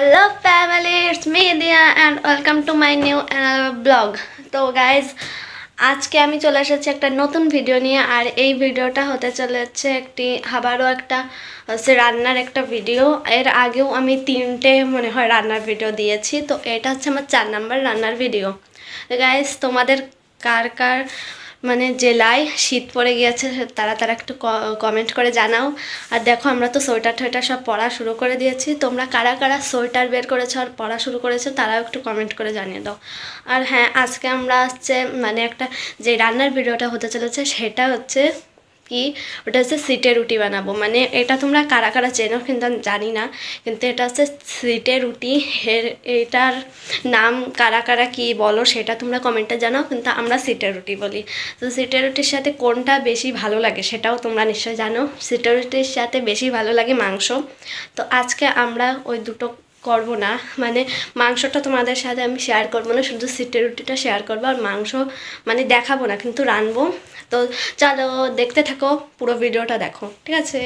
Hello family it's me Diya and welcome to my new blog তো guys আজকে আমি চলে এসেছি একটা নতুন ভিডিও নিয়ে, আর এই ভিডিওটা হতে চলেছে একটি, আবারও একটা হচ্ছে রান্নার একটা ভিডিও এর আগেও আমি তিনটে, মনে হয়, রান্নার ভিডিও দিয়েছি। তো এটা হচ্ছে আমার চার নাম্বার রান্নার ভিডিও গাইজ তোমাদের কার কার মানে জেলায় শীত পড়ে গিয়েছে, তারা তারা একটু কমেন্ট করে জানাও। আর দেখো, আমরা তো সোয়েটার টোয়েটার সব পড়া শুরু করে দিয়েছি। তোমরা কারা কারা সোয়েটার বের করেছ আর পড়া শুরু করেছ, তারাও একটু কমেন্ট করে জানিয়ে দাও। আর হ্যাঁ আজকে আমরা হচ্ছে মানে একটা যে রান্নার ভিডিওটা হতে চলেছে, সেটা হচ্ছে কি ওটা হচ্ছে সিটে রুটি বানাবো। মানে এটা তোমরা কারা কারা চেনো কিন্তু আমি জানি না, কিন্তু এটা হচ্ছে সিটে রুটি। এর, এটার নাম কারা কারা কি বলো সেটা তোমরা কমেন্টে জানাও, কিন্তু আমরা সিটে রুটি বলি। তো সিটে রুটির সাথে কোনটা বেশি ভালো লাগে সেটাও তোমরা নিশ্চয়ই জানো। সিটে রুটির সাথে বেশি ভালো লাগে মাংস। তো আজকে আমরা ওই দুটো করব না। মানে মাংসটা তোমাদের সাথে আমি শেয়ার করব না, শুধু সিটের রুটিটা শেয়ার করব আর মাংস মানে দেখাবো না, কিন্তু রানবো তো চলো, দেখতে থাকো পুরো ভিডিওটা দেখো, ঠিক আছে?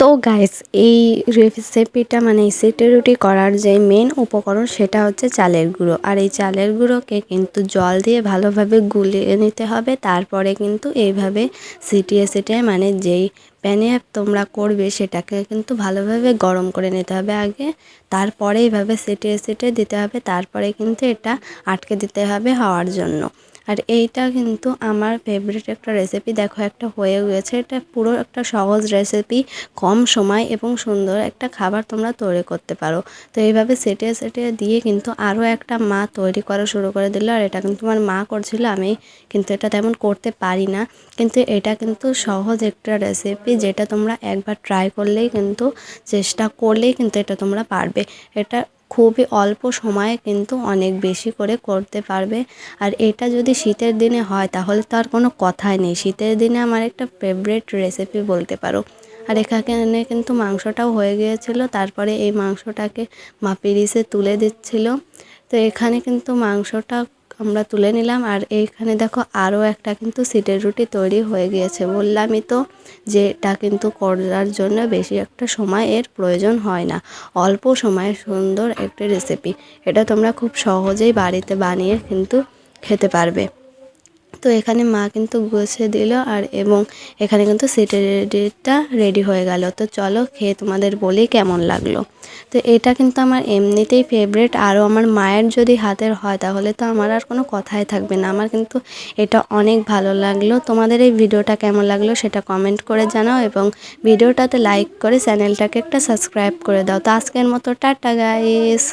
তো গাইস এই রেসিপিটা মানে সেটে রুটি করার যে মেন উপকরণ সেটা হচ্ছে চালের গুঁড়ো। আর এই চালের গুঁড়োকে কিন্তু জল দিয়ে ভালোভাবে গুলিয়ে নিতে হবে। তারপরে কিন্তু এইভাবে সিটিয়ে সিটিয়ে মানে যেই প্যানে তোমরা করবে সেটাকে কিন্তু ভালোভাবে গরম করে নিতে হবে আগে। তারপরে এইভাবে সিটিয়ে সিটিয়ে দিতে হবে। তারপরে কিন্তু এটা আটকে দিতে হবে হওয়ার জন্য। আর এইটা কিন্তু আমার ফেভারিট একটা রেসিপি দেখো, একটা হয়ে গেছে এটা পুরো একটা সহজ রেসিপি কম সময় এবং সুন্দর একটা খাবার তোমরা তৈরি করতে পারো। তো এইভাবে সেটে সেটে দিয়ে কিন্তু আরও একটা মা তৈরি করা শুরু করে দিল। আর এটা কিন্তু আমার মা করছিল, আমি কিন্তু এটা তেমন করতে পারি না। কিন্তু এটা কিন্তু সহজ একটা রেসিপি যেটা তোমরা একবার ট্রাই করলেই কিন্তু, চেষ্টা করলেই কিন্তু এটা তোমরা পারবে। এটা খুবই অল্প সময়ে কিন্তু অনেক বেশি করে করতে পারবে। আর এটা যদি শীতের দিনে হয়, তাহলে তো আর কোনো কথাই নেই। শীতের দিনে আমার একটা ফেভারেট রেসিপি বলতে পারো। আর এখানে কিন্তু মাংসটাও হয়ে গিয়েছিল, তারপরে এই মাংসটাকে মাপিরিসে তুলে দিচ্ছিল। তো এখানে কিন্তু মাংসটা আমরা তুলে নিলাম। আর এইখানে দেখো আরও একটা কিন্তু সিটের রুটি তৈরি হয়ে গিয়েছে। বললামই তো যে এটা কিন্তু করার জন্য বেশি একটা সময় এর প্রয়োজন হয় না। অল্প সময়ে সুন্দর একটা রেসিপি এটা তোমরা খুব সহজেই বাড়িতে বানিয়ে কিন্তু খেতে পারবে। তো এখানে মা কিন্তু গুছিয়ে দিল আর এবং এখানে কিন্তু সিটেডিটা রেডি হয়ে গেল। তো চলো খেয়ে তোমাদের বলি কেমন লাগল। তো এটা কিন্তু আমার এমনিতেই ফেভারেট আরও আমার মায়ের যদি হাতের হয় তাহলে তো আমার আর কোনো কথাই থাকবে না। আমার কিন্তু এটা অনেক ভালো লাগল। তোমাদের এই ভিডিওটা কেমন লাগল সেটা কমেন্ট করে জানাও এবং ভিডিওটাতে লাইক করে চ্যানেলটাকে একটা সাবস্ক্রাইব করে দাও। তো আজকের মতো টাটা গাইস